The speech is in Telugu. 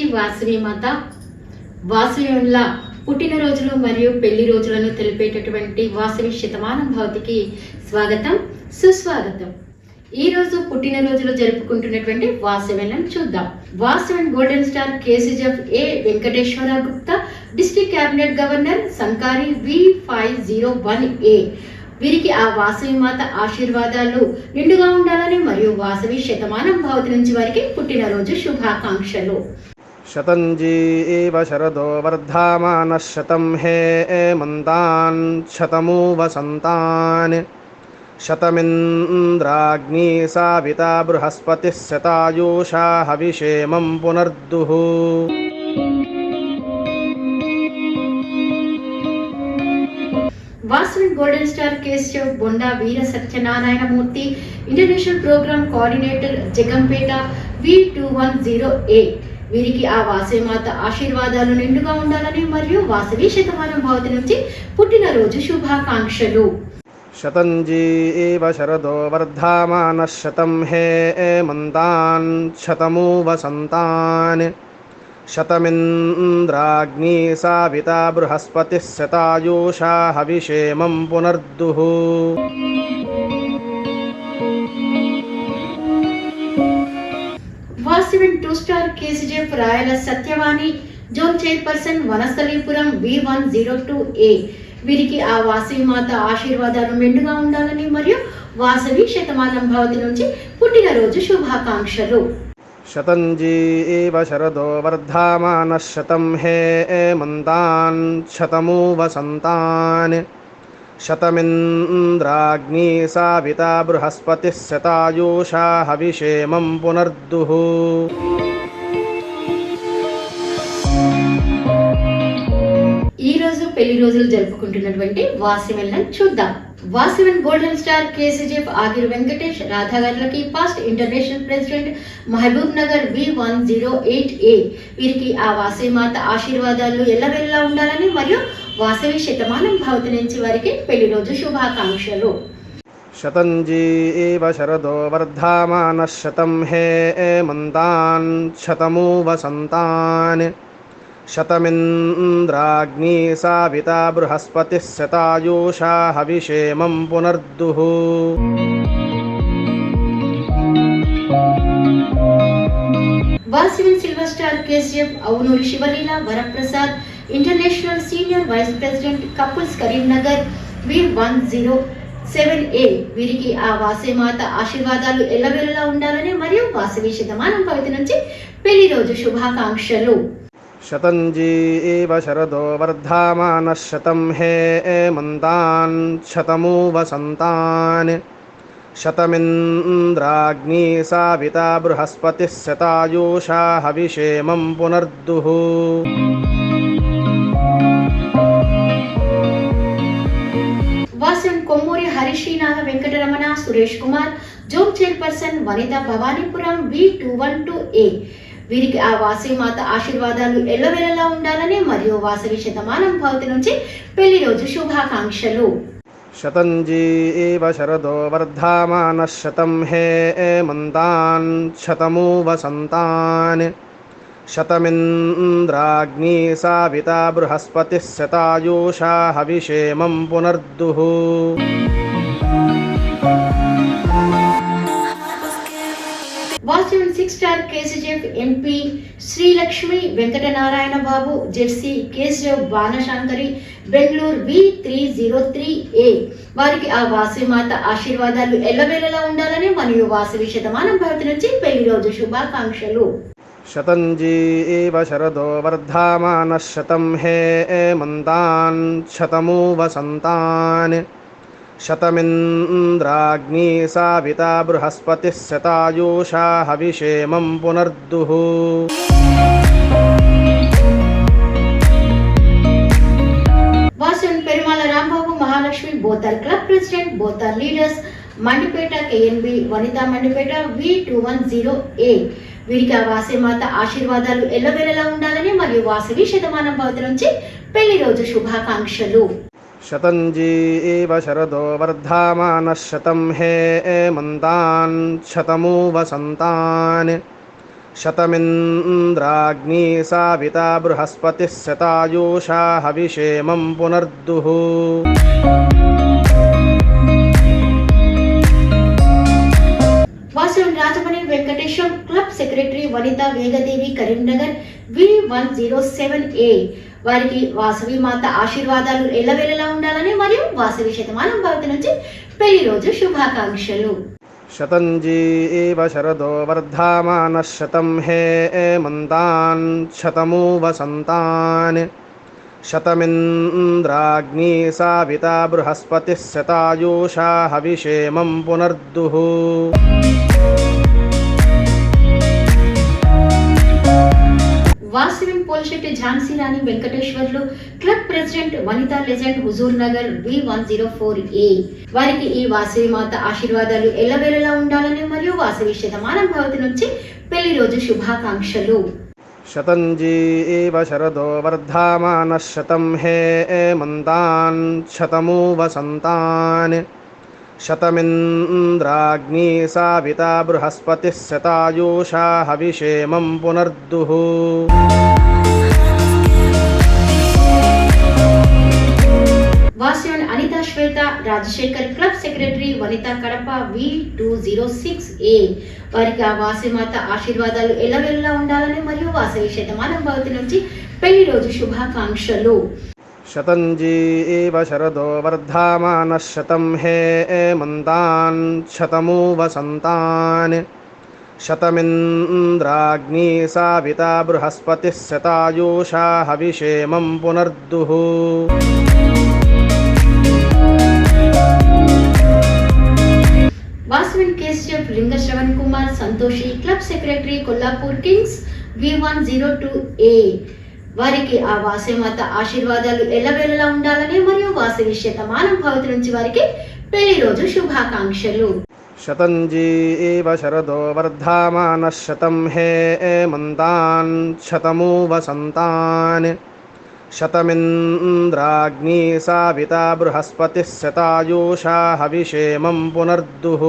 శ్రీ వాసవి మాత. వాసవిల పుట్టినరోజులు మరియు పెళ్ళి రోజులను తెలిపేటటువంటి వాసవి శతమానం భవతికి స్వాగతం సుస్వాగతం. ఈ రోజు పుట్టినరోజులు జరుపుకుంటున్నటువంటి వాసవిలను చూద్దాం. వాసవెన్ golden star KCGF A Venkateswara Gupta district cabinet governor Sankari V five zero one A. వీరికి ఆ వాసవి మాత ఆశీర్వాదాలు నిండుగా ఉండాలని మరియు వాసవి శతమానం భవతి నుంచి వారికి పుట్టినరోజు శుభాకాంక్షలు. शतञ्जी एव शरदो वर्धामानः शतं हे एमन्तान् शतमु वसन्तान् शतमिन्द्राग्नी साविता बृहस्पतिः शतायुषा हविषेमं पुनर्दुः। वासविन golden star Keshava Bonda Veera Satyanarayana Murthy international program coordinator Jaggampeta V two one zero eight వీరికి ఆ వాసవిమాత ఆశీర్వాదాలు నిండుగా ఉండాలని మరియు వాసవి శతమానం భవతి నుంచి పుట్టినరోజు శుభాకాంక్షలు. శతంజీ ఏవ శరదో వర్ధమాన శతం హే మంతాన్ శతమూ వసంతాన్ శతమింద్రాగ్ని సావిత బృహస్పతి శతాయూషా హవిషేమం పునర్దుః. KCGF Rayala Satyavani zone chairperson Vanasthalipuram V one zero two A వీరికి ఆ వాసవి మాత ఆశీర్వాదాలు మెండుగా ఉండాలని మరియు వాసవి శతమానం భవతి నుంచి పుట్టినరోజు శుభాకాంక్షలు. శతంజీ శరదో వర్ధమాన శతం హే మంతాన్ శతమూ వసంతాన్ శతమింద్రాగ్ని సావిత బృహస్పతి శతాయూషా హవిషేమం పునర్దుః. ఈ రోజు పెళ్ళి రోజులు జరుపుకుంటున్నటువంటి వాసిమెల్లను చూద్దాం. వాసివన్ గోల్డెన్ స్టార్ కేసీజీఎఫ్ ఆగిర్ Venkatesh రాధాగర్లకి past international president Mahabub Nagar V one zero eight A. వీరికి ఆ వాసిమాత ఆశీర్వాదాలు ఎల్లవెల్లా ఉండాలని మరియు వాసవి శతమానం భవతి నుంచి వారికి పెళ్ళి రోజు శుభాకాంక్షలు. శతంజీ శరదో వర్ధమాన శతం హే మంతాన్ శతమూ వసంతాన్ शतमिन्द्राग्नी साविता बृहस्पतिः शतायुषा हविषेमं पुनर्दुः వాసవిన్ silver star KCF Avunuri Sivaleela Varaprasad international senior vice president couples Karimnagar V one zero seven A వీరికి ఆ వాసవి మాత ఆశీర్వాదాలు ఎల్లవెల్లలా ఉండాలని మరియు వాసవి శతమానం భవతి నుంచి పెళ్లి రోజు శుభాకాంక్షలు शतञ्जी एव शरदो वर्धामानः शतं हे एमन्तान् शतमु वसन्तान् शतमिन्द्राग्नी साविता बृहस्पतिः शतायुषा हविषेमं पुनर्दुः। ವಾಸಂ Kommuri Harisrinaga Venkataramana Suresh Kumar zone chairperson Vanitha Bhavanipuram V two one two A వీరికి ఆ వాసవి మాత ఆశీర్వాదాలు ఎల్లవేళలా ఉండాలని మరియు వాసవి శతమానం భవతి నుంచి పెళ్ళి రోజు శుభాకాంక్షలు. శతంజీ శరదో వర్ధమాన శతం హే మంతాన్ శతమూ వసంతాన్ శతమింద్రాగ్ని సావిత బృహస్పతి శతాయూషా హవిషేమం పునర్దుః. Star KCGF MP Srilakshmi Venkatanarayana Babu Jersey KCF Banashankari Bengaluru V three zero three A. వారికి ఆ వాసిమాత ఆశీర్వాదాలు ఎల్లవేళలా ఉండాలని మరియు వాసవి శతమానం భారతి నుంచి పెళ్ళి రోజు శుభాకాంక్షలు. శతంజీ శరదో వర్ధమాన శతం హే మంతాన్ శతమూ వసంతాన్ शतमिन्द्राग्नी साविता बृहस्पतिः शतायुषा हविषेमं पुनर्दुः వాసన్ పెరుమాల రాంబాబు మహాలక్ష్మి బోతల్ క్లబ్ ప్రెసిడెంట్ బోతల్ leaders Mandipeta KNB Vanitha Mandipeta V two one zero A వీరికి ఆ వాసిమాత ఆశీర్వాదాలు ఎల్లవేళలా ఉండాలని మరియు వాసవి శతమానం భవతి నుంచి పెళ్ళి రోజు శుభాకాంక్షలు. शतञ्जी एव शरदो वर्धामानः शतं हे एमन्तान् शतमु वसन्तान् शतमिन्द्राग्नी साविता बृहस्पतिः शतायुषा हविषेमं पुनर्दुः Vasavi Rajamani Venkateswaram club secretary Vanitha Vegadevi Karimnagar V one zero seven A వారికి వాసవి మాత ఆశీర్వాదాలు ఎల్లవేళలా ఉండాలని మరియు వాసవి శతమానం భవతి నుంచి పెళ్ళి రోజు శుభాకాంక్షలు. శతంజీ శరదో వర్ధమాన శతం హే మంతాన్ శతమూ వసంతాన్ శతమింద్రాగ్ని సావిత బృహస్పతి శతాయూషా హవిషేమం పునర్దుః. వాసవిం పోల్షెట్ Jhansi Rani Venkateswarlu club president Vanitha legend Huzurnagar V one zero four A. వారికి ఈ వాసవి మాత ఆశీర్వాదాలు ఎల్లవేళలా ఉండాలని మరియు వాసవి శతమానం భవతి నుంచి పెళ్ళి రోజు శుభాకాంక్షలు. శతంజీ ఇవ శరదో వర్ధామాన శతం హే మంతాన్ శతమూ వసంతాన్ शतमिन्द्राग्नी साविता बृहस्पतिः शतायुषा हविषेमं पुनर्दुः Vasavi Anitha Swetha Rajasekhar club secretary Vanitha Kadapa V two zero six A వారికి ఆ వాసవి మాత ఆశీర్వాదాలు ఎల్లవేళలా ఉండాలని మరియు వాసవి శతమానం భవతి నుంచి పెళ్లి రోజు శుభాకాంక్షలు शतञ्जी एव शरदो वर्धामानः शतं हे एमन्तान् शतमु वसन्तान् शतमिन्द्राग्नी साविता बृहस्पतिः शतायुषा हविषेमं पुनर्दुः। वासविन Keshav लिंगश्रवण Kumar, Santoshi, club secretary, Kolhapur kings V one zero two A వారికి ఆ వాసేమాత ఆశీర్వాదాలు ఎల్లవేళలా ఉండాలని మరియు వాసవి శతమానం భవతి నుంచి వారికి పెళ్ళి రోజు శుభాకాంక్షలు. శతంజీ శరదో వర్ధమాన శతం హే మంతాన్ శతమూ వసంతాన్ శతమింద్రాగ్ని సావిత బృహస్పతి శతాయూషా హవిషేమం పునర్దుః.